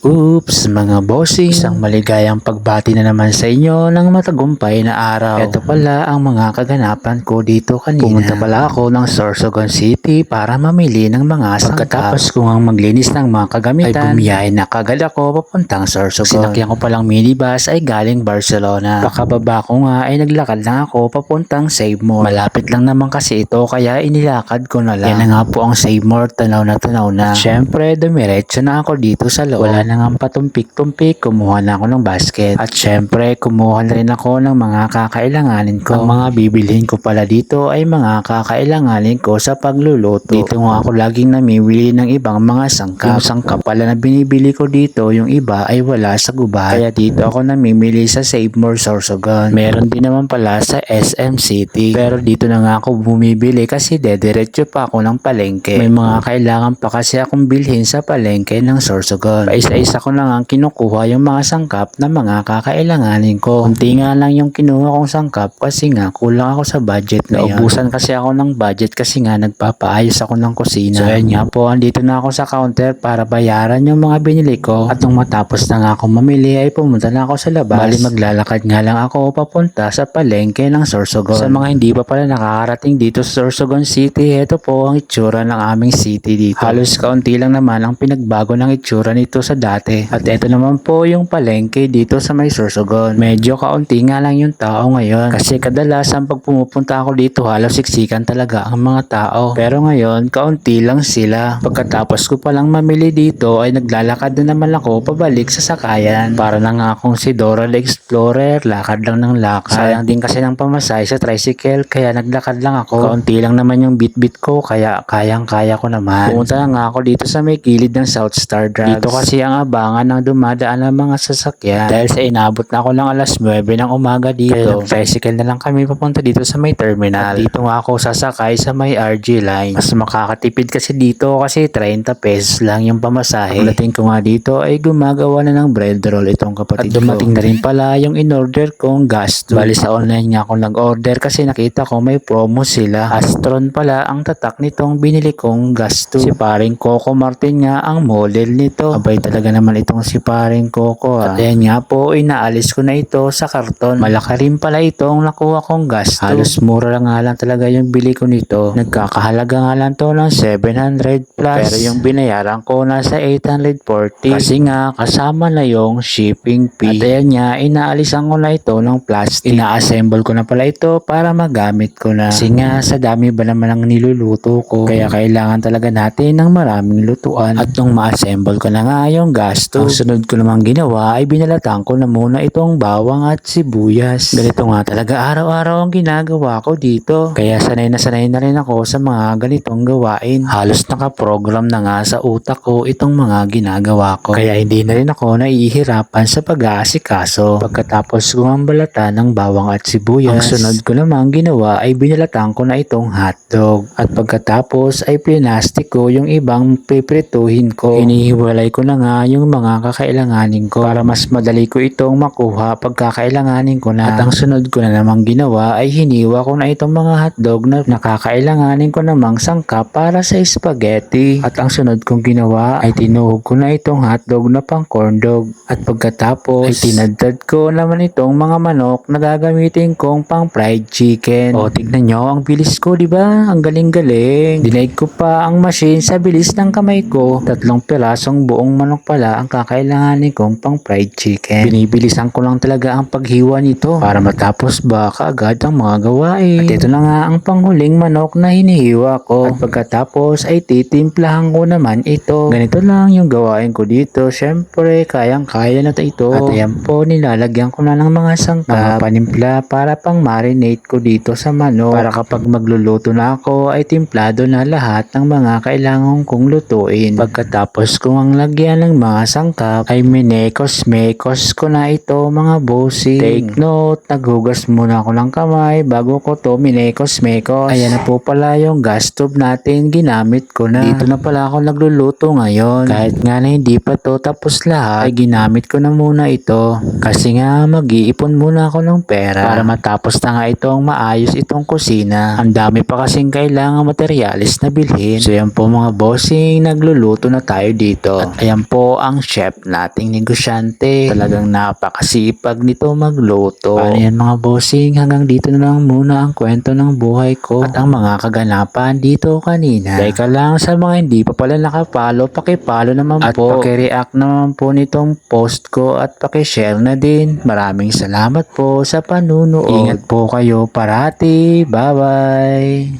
Oops, mga bossing, isang maligayang pagbati na naman sa inyo ng matagumpay na araw. Ito pala ang mga kaganapan ko dito kanina. Pumunta pala ako ng Sorsogon City para mamili ng mga sangkap. Pagkatapos ko ang maglinis ng mga kagamitan, ay bumiyahe na kagad ako papuntang Sorsogon. Sinakyan ko palang minibus ay galing Barcelona. Pakababa ko nga ay naglakad lang ako papuntang Save More. Malapit lang naman kasi ito kaya inilakad ko na lang. Yan na nga po ang Save More, tanaw na tanaw na. At syempre, dumiretso na ako dito sa loob. Wala na nga patumpik-tumpik, kumuha na ako ng basket. At syempre, kumuha na rin ako ng mga kakailanganin ko. Ang mga bibilhin ko pala dito ay mga kakailanganin ko sa pagluluto. Dito nga ako laging namimili ng ibang mga sangkap. Yung sangkap pala na binibili ko dito, yung iba ay wala sa gubat. Kaya dito ako namimili sa Save More Sorsogon. Meron din naman pala sa SM City. Pero dito na nga ako bumibili kasi dediretso pa ako ng palengke. May mga kailangan pa kasi akong bilhin sa palengke ng Sorsogon. Paisa-isa ko na nga kinukuha yung mga sangkap na mga kakailanganin ko. Kunti nga lang yung kinuha kong sangkap kasi nga kulang ako sa budget na Naubusan kasi ako ng budget kasi nga nagpapaayos ako ng kusina. So ayun nga po, andito na ako sa counter para bayaran yung mga binili ko. At nung matapos na nga ako mamili ay pumunta na ako sa labas. Bali maglalakad nga lang ako papunta sa palengke ng Sorsogon. Sa mga hindi pa pala nakakarating dito sa Sorsogon City, ito po ang itsura ng aming city dito. Halos kaunti lang naman ang pinagbago ng itsura nito sa dati. At ito naman po yung palengke dito sa may Sorsogon. Medyo kaunti nga lang yung tao ngayon. Kasi kadalasan pag pumupunta ako dito, halos siksikan talaga ang mga tao. Pero ngayon, kaunti lang sila. Pagkatapos ko palang mamili dito, ay naglalakad na naman ako pabalik sa sakayan. Para na nga akong si Dora the Explorer, lakad lang ng lakad. Sayang din kasi ng pamasay sa tricycle, kaya naglakad lang ako. Kaunti lang naman yung bit-bit ko, kaya kayang-kaya ko naman. Pumunta nga ako dito sa may gilid ng South Star Drive. Dito kasi ang abangan ng dumadaan ng mga sasakyan. Dahil sa inabot na ako ng alas 9 ng umaga dito, tricycle na lang kami papunta dito sa may terminal. At dito nga ako sasakay sa may RG line. Mas makakatipid kasi dito kasi 30 pesos lang yung pamasahe. Pagdating ko nga dito ay gumagawa na ng bread roll itong kapatid At dumating na rin pala yung in-order kong gas tube. Bali sa online nga ako nag-order kasi nakita ko may promo sila. Astron pala ang tatak nitong binili kong gas tube. Si paring Coco Martin nga ang model nito. Abay talaga naman itong si paring Coco ah. At ayan nga po, inaalis ko na ito sa karton. Malaki rin pala itong nakuha kong gas tube. Halos mura lang nga lang talaga yung bili ko nito. Nagkakahalaga nga lang to ng 700 plus. Pero yung binayaran ko nasa 840. Kasi nga kasama na yung shipping fee. At ayan nga, inaalisan ko na ito ng plastic. Ina-assemble ko na pala ito para magamit ko na. Kasi nga sa dami ba naman ang niluluto ko. Kaya kailangan talaga natin ng maraming lutuan. At nung ma-assemble ko na nga yung gasto, ang sunod ko namang ginawa ay binalatan ko na muna itong bawang at sibuyas. Ganito nga talaga araw-araw ang ginagawa ko dito. Kaya sanay na sanay na rin ako sa mga ganitong gawain. Halos nakaprogram na nga sa utak ko itong mga ginagawa ko. Kaya hindi na rin ako nahihirapan sa pag-aasikaso. Pagkatapos ko ng bawang at sibuyas, ang sunod ko namang ginawa ay binalatan ko na itong hotdog. At pagkatapos ay pinastik ko yung ibang piprituhin ko. Inihiwalay ko na nga yung mga kakailanganin ko para mas madali ko itong makuha pagkakailanganin ko na. At ang sunod ko na namang ginawa ay hiniwa ko na itong mga hotdog na nakakailanganin ko namang sangkap para sa spaghetti. At ang sunod kong ginawa ay tinuhog ko na itong hotdog na pang corn dog. At pagkatapos ay tinadtad ko naman itong mga manok na gagamitin kong pang fried chicken. O tignan nyo, ang bilis ko, di ba? Ang galing-galing. Dinaig ko pa ang machine sa bilis ng kamay ko. Tatlong pirasong buong manok pala ang kakailanganin kong pang fried chicken. Binibilisan ko lang talaga ang paghiwa nito para matapos ba kaagad ang mga gawain. At ito na nga ang panghuling manok na hinihiwa ko. At pagkatapos ay titimplahan ko naman ito. Ganito lang yung gawain ko dito. Syempre, kayang-kaya na ito. At ayan po, nilalagyan ko na ng mga sangkap, mga panimpla para pang marinate ko dito sa manok. Para kapag magluluto na ako ay timplado na lahat ng mga kailangan kong lutuin. Pagkatapos kong ang lagyan ng mga sangkap ay minekos-mekos ko na ito mga bossing. Take note, naghugas muna ako ng kamay bago ko to minekos-mekos. Ayan na po pala yung gas stove natin ginamit ko na. Dito na pala ako nagluluto ngayon. Kahit nga na hindi pa to tapos lahat ay ginamit ko na muna ito. Kasi nga mag-iipon muna ako ng pera para matapos na nga itong maayos itong kusina. Ang dami pa kasing kailangan materyales na bilhin. So yan po mga bossing, nagluluto na tayo dito. At ayan po ang chef nating negosyante. Talagang napakasipag nito magluto. Paano yan mga bossing? Hanggang dito na lang muna ang kwento ng buhay ko at ang mga kaganapan dito kanina. Teka lang sa mga hindi pa pala nakapalo, pakipalo naman at po. At pakireact naman po nitong post ko at pakishare na din. Maraming salamat po sa panunood. Ingat po kayo parati. Bye-bye!